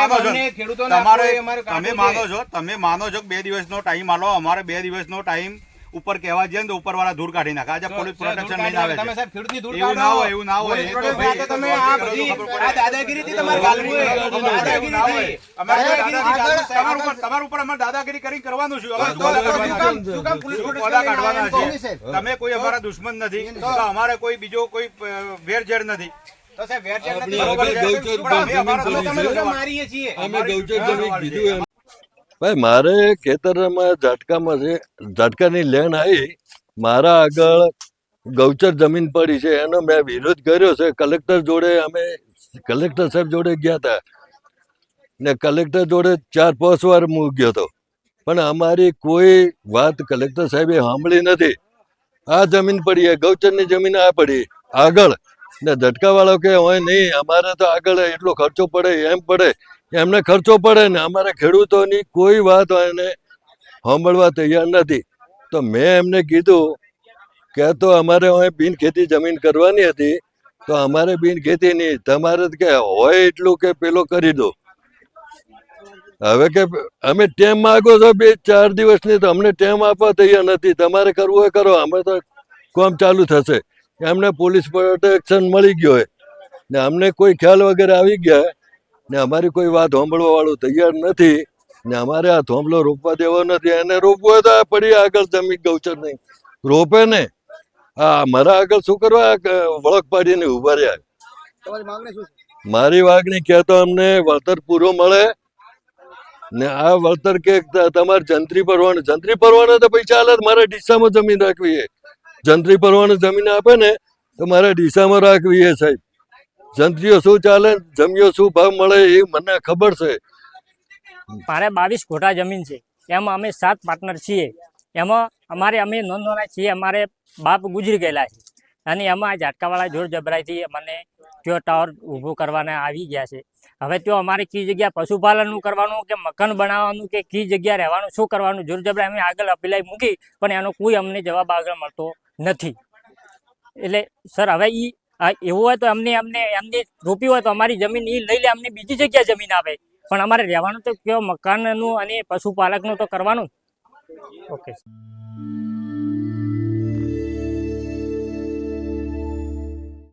માનો છો તમારે તમે માનો છો તમે માનો છો બે દિવસનો ટાઈમ આલો અમારે બે દિવસનો ટાઈમ ઉપર કહેવા જઈએ ને ઉપર વાળા ધૂળ કાઢી નાખે આજે પોલીસ પ્રોટેક્શન લઈને આવે તમે સાહેબ ખેડૂતની ધૂળ એવું ના હોય, એવું ના હોય. તમે આ બધી તમારે. તમારા ઉપર તમારા ઉપર અમારે દાદાગીરી કરી કરવાનું શું હવે તો- તો શું કામ- પોલીસ પ્રોટેક્શન કાઢવાના છે તમે કોઈ અમારા દુશ્મન નથી અમારે કોઈ બીજો કોઈ વેરઝેર નથી ભાઈ મારે ખેતરમાં ઝાટકામાં છે ઝાટકાની લેન આવી મારા આગળ ગૌચર જમીન પડી છે. એનો મેં વિરોધ કર્યો છે. કલેક્ટર જોડે અમે કલેક્ટર સાહેબ જોડે ગયા હતા ને કલેક્ટર જોડે ચાર પાંચ વાર હું ગયો હતો પણ અમારી કોઈ વાત કલેક્ટર સાહેબે સાંભળી નથી. આ જમીન પડી છે. ગૌચરની જમીન આ પડી આગળ ને ઝટકાવાળો કે હોય નહીં, અમારે તો આગળ એટલો ખર્ચો પડે, એમ પડે, એમને ખર્ચો પડે ને અમારા ખેડૂતોની કોઈ વાત એને સાંભળવા તૈયાર નથી. તો મેં એમને કીધું કે તો અમારે હવે બિન ખેતી જમીન કરવાની હતી, તો અમારે બિન ખેતી નહીં તમારે કે હોય એટલું કે પેલો કરી દો. હવે કે અમે ટેમ માગો છો બે ચાર દિવસની, તો અમને ટેમ આપવા તૈયાર નથી, તમારે કરવું હોય કરો, અમે તો કામ ચાલુ થશે. એમને પોલીસ પ્રોટેક્શન મળી ગયો હોય ને અમને કોઈ ખ્યાલ વગેરે આવી ગયા ને અમારી કોઈ વાત સાંભળવા વાળું તૈયાર નથી. ને અમારે આ થોંભલો રોપવા દેવો નથી. એને રોપવો તો પડી આગળ જમીન ગૌચર નહીં. રોપે ને. હા મારા આગળ શું કરવા? વળખ પાડીને ઊભા રહ્યા મારી વાગણી કે તો અમને વળતર પૂરો મળે. ને આ વળતર કે તમારે જંત્રી પરવાને જંત્રી પરવાને તો પૈસા હાલે મારે ડીસામાં જમીન રાખવી જંત્રી પરવાને જમીન આપે ને, તો મારે ડીસામાં રાખવી એ સાહેબ. જંત્રીઓ શું ચાલે જમીઓ શું ભાવ મળે એ મને ખબર છે. મારે બાવીસ ઘોટા જમીન છે. એમાં અમે સાત પાર્ટનર છીએ. એમાં અમારે અમે નોંધવાના છીએ, અમારે બાપ ગુજરી ગયેલા છે. અને એમાં ઝાટકાવાળા જોર જબરાઈથી મને ત્યો ટાવર ઊભો કરવાના આવી ગયા છે. હવે તો અમારે કઈ જગ્યા પશુપાલનનું કરવાનું કે મકાન બનાવવાનું કે કઈ જગ્યા રહેવાનું, શું કરવાનું? જોર જબરાઈ અમે આગળ અપીલાઈ મૂકી, પણ એનો કોઈ અમને જવાબ આગળ મળતો નથી. એટલે સર, હવે ઈ એવું હોય તો અમને અમને એમને રોપી હોય તો અમારી જમીન એ લઈ લે, અમને બીજી જગ્યાએ જમીન આપે. પણ અમારે રહેવાનું તો કયો મકાનનું અને પશુપાલકનું તો કરવાનું? ઓકે